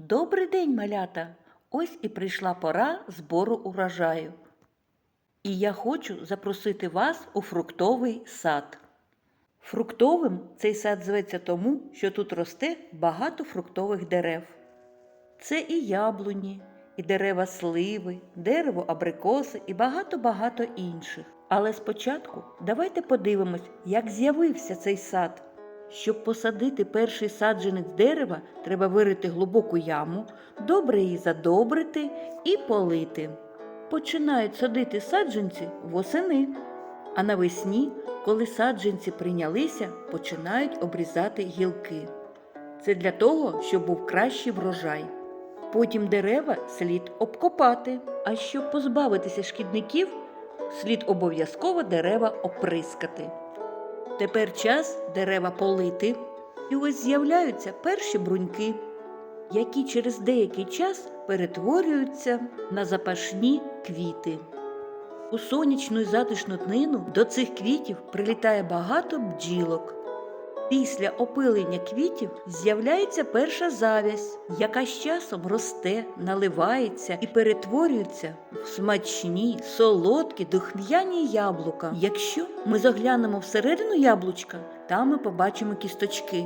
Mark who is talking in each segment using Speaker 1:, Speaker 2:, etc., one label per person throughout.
Speaker 1: Добрий день, малята! Ось і прийшла пора збору урожаю. І я хочу запросити вас у фруктовий сад. Фруктовим цей сад зветься тому, що тут росте багато фруктових дерев. Це і яблуні, і дерева сливи, дерево абрикоси і багато-багато інших. Але спочатку давайте подивимось, як з'явився цей сад. Щоб посадити перший саджанець дерева, треба вирити глибоку яму, добре її задобрити і полити. Починають садити саджанці восени, а навесні, коли саджанці прийнялися, починають обрізати гілки. Це для того, щоб був кращий врожай. Потім дерева слід обкопати, а щоб позбавитися шкідників, слід обов'язково дерева оприскати. Тепер час дерева полити, і ось з'являються перші бруньки, які через деякий час перетворюються на запашні квіти. У сонячну і затишну днину до цих квітів прилітає багато бджілок. Після опилення квітів з'являється перша завязь, яка з часом росте, наливається і перетворюється в смачні, солодкі, духм'яні яблука. Якщо ми заглянемо всередину яблучка, там ми побачимо кісточки.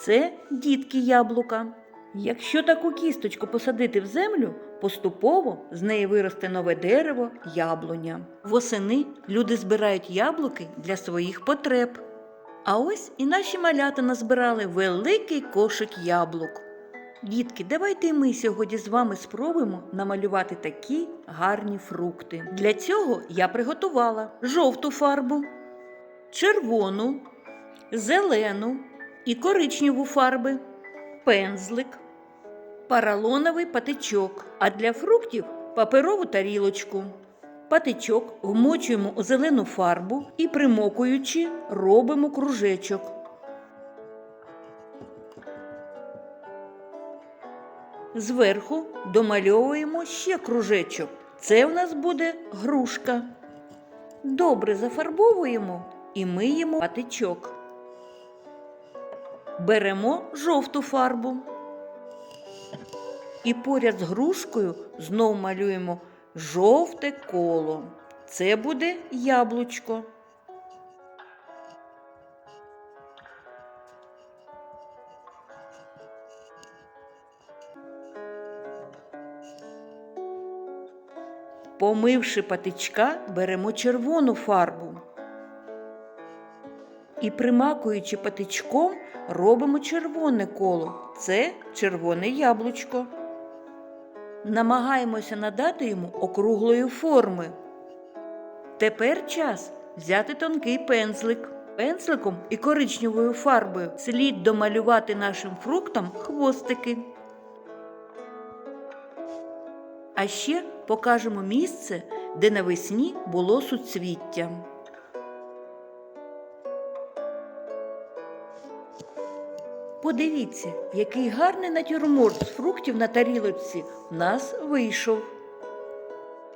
Speaker 1: Це дітки яблука. Якщо таку кісточку посадити в землю, поступово з неї виросте нове дерево яблуня. Восени люди збирають яблуки для своїх потреб. А ось і наші малята назбирали великий кошик яблук. Дітки, давайте ми сьогодні з вами спробуємо намалювати такі гарні фрукти. Для цього я приготувала жовту фарбу, червону, зелену і коричневу фарби, пензлик, паралоновий патичок, а для фруктів паперову тарілочку. Патичок вмочуємо у зелену фарбу і, примокуючи, робимо кружечок. Зверху домальовуємо ще кружечок. Це в нас буде грушка. Добре зафарбовуємо і миємо патичок. Беремо жовту фарбу. І поряд з грушкою знов малюємо жовте коло. Це буде яблучко. Помивши патичка, беремо червону фарбу. І примакуючи патичком, робимо червоне коло. Це червоне яблучко. Намагаємося надати йому округлої форми. Тепер час взяти тонкий пензлик. Пензликом і коричневою фарбою слід домалювати нашим фруктам хвостики. А ще покажемо місце, де навесні було суцвіття. Подивіться, який гарний натюрморт з фруктів на тарілочці в нас вийшов.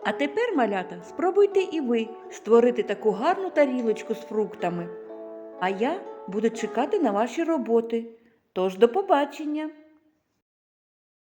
Speaker 1: А тепер, малята, спробуйте і ви створити таку гарну тарілочку з фруктами. А я буду чекати на ваші роботи. Тож до побачення!